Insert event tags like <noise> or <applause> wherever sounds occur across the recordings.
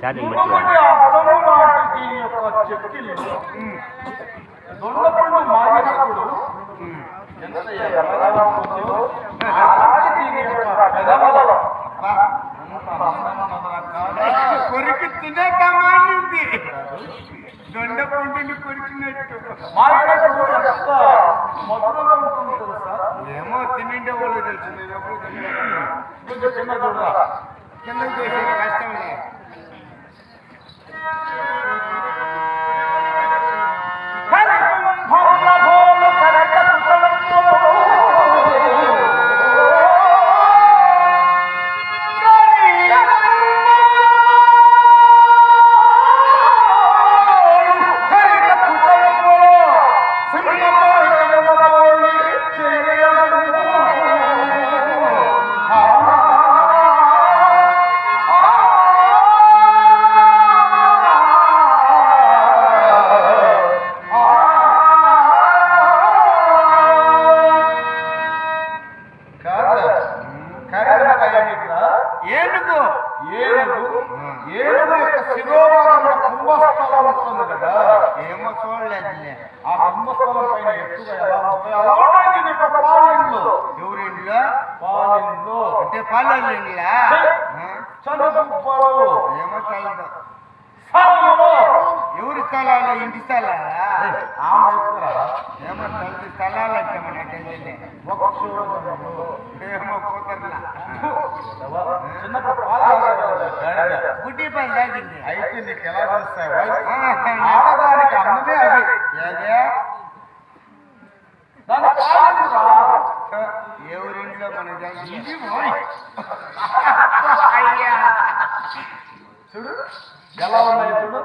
Chatting దొండపండు మాగినప్పుడు ఎంత కొరికి తినే కమాండింది దొండ పండుని కొరికినట్టు. మాగినప్పుడు ఎంత మధురంగా ఉంటుంది తెలుసా ఏమో తినిండే వాళ్ళు తెలుసు నేను ఎప్పుడు తినలేదు. కొంచెం చిన్న చూడరా కింద చేసే కష్టం లేదు. ఏనుగు యొక్క శిరోభాగంలో కుంభస్థలం ఉంటుంది కదా. ఏమో చూడలేదులే. ఆ కుంభస్థలం పైన పాలిండ్లు. ఎవరింట్లో పాలిండ్లు. అంటే పల్లెలు ఇండ్లా చనుగుప్పలు ఇంటి. ఏమో. గుడ్డి పని తాగింది. అయితే నీకు ఎలా తెలుస్తాయి? ఆడదానికి అన్నమే అది ఏదే. ఎవరింట్లో. అయ్యా. చూడు ఎలా ఉన్నాయి చూడు.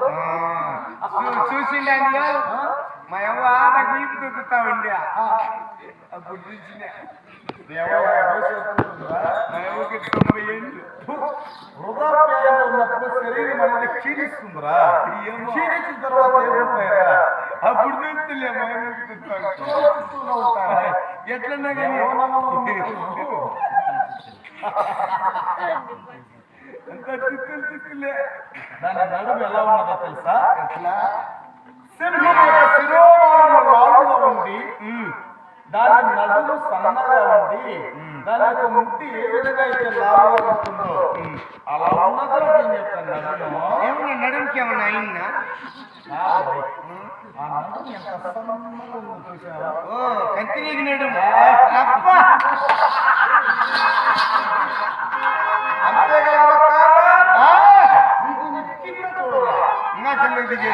చూసిండే మా అవ్వ నాకు ఈపు దొక్కుతా ఉండే అప్పుడు చూసిన ఎవరు వయసు ఎంత ఉంటుందా? మా అవ్వకి తొంభై ఏళ్ళు వృద్ధాప్యంలో ఉన్నప్పుడు శరీరం అనేది క్షీణిస్తుందిరా క్షీణించిన తర్వాత ఏముంటాయిరా అప్పుడు చూస్తులే మా అవ్వకి దొక్కుతా చూస్తూనే ఉంటారా ఎట్లన్నా కానీ అంత తిక్కులు తిక్కులే దాని నడుము ఎలా ఉన్నదో తెలుసా? ఎట్లా? సింహం యొక్క శిరోభాగం లావుగా ఉండి దాని నడుము సన్నగా ఉండి దాని యొక్క ముట్టి ఏ విధంగా అయితే లావుగా ఉంటుందో అలా ఉన్నదో దీని యొక్క నడుము. ఏమన్నా నడుముకి ఏమన్నా అయిందా. ఆ నడుము ఎంత సన్నగా ఉందో చూసావా? ఓ కంతినీకి నడుము. అబ్బా! போட்டு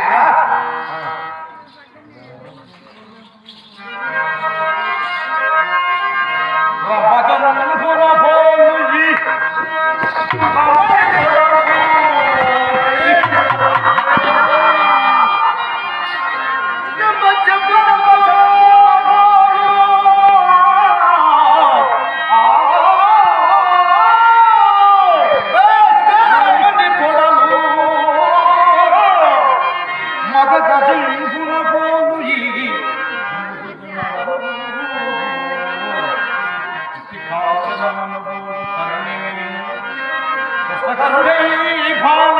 কারণে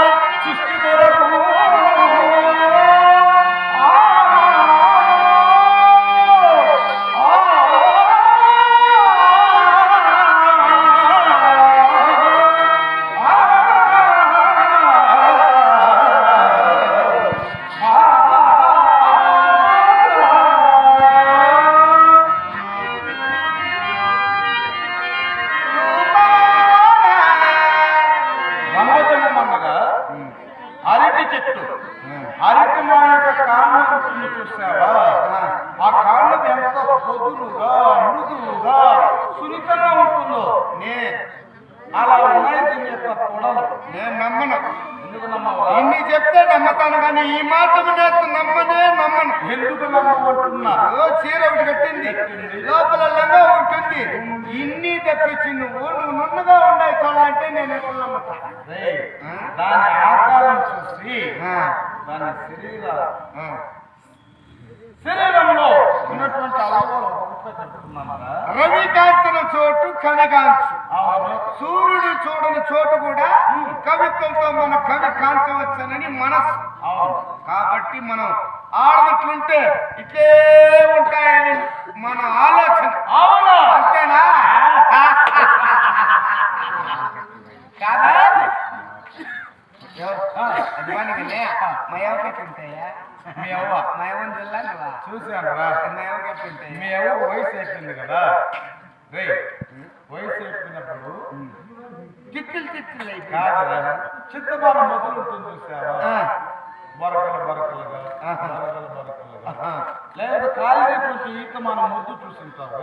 పొదునుగా మృదువుగా సున్నితంగా ఉంటుందో? నే అలా ఉన్నాయి దీని యొక్క తొడలు నేను నమ్మను. ఇన్ని చెప్తే నమ్మతాను కానీ ఈ మాట నేను నమ్మనే నమ్మను. ఎందుకు నమ్మబడుతున్నా ఓ చీర ఒకటి కట్టింది. లోపల లంగా ఉంటుంది. ఇన్ని తెప్పించి నువ్వు నువ్వు నున్నగా ఉన్నాయి చూడాలంటే నేను ఎట్లా నమ్ముతా? రేయ్, దాని ఆకారం చూసి ఆ, దాని శరీర. ఆ. శరీరంలో ఉన్నటువంటి రవి కాంచిన చోటు కవిగాంచు. సూర్యుడు చూడని చోటు కూడా కవిత్వంతో మన కవి కాంచవచ్చనని మనసు అవును. కాబట్టి మనం ఆడనట్లుంటే ఇట్లే ఉంటాయని మన ఆలోచన. అవును? అంతేనా? <laughs> కాదా ఎవ- ఆ, అది వానికనే మా ఎవరికి ఉంటాయా మీ అవ్వ మా ఎవరిని చూడలా చూశాను రా మా ఎవరికి ఉంటాయి మీ అవ్వ వయసు అయిపోయింది కదా. రే వయసు అయిపోయినప్పుడు తిత్తులు తిత్తులు అయిపోయి కాదురా చిత్తబారం మొదలు ఉంటుంది చూసావా బరకల బరకలుగా. బరకల బరకలుగా. లేదా ఈత మనం ముద్దు చూసింటావా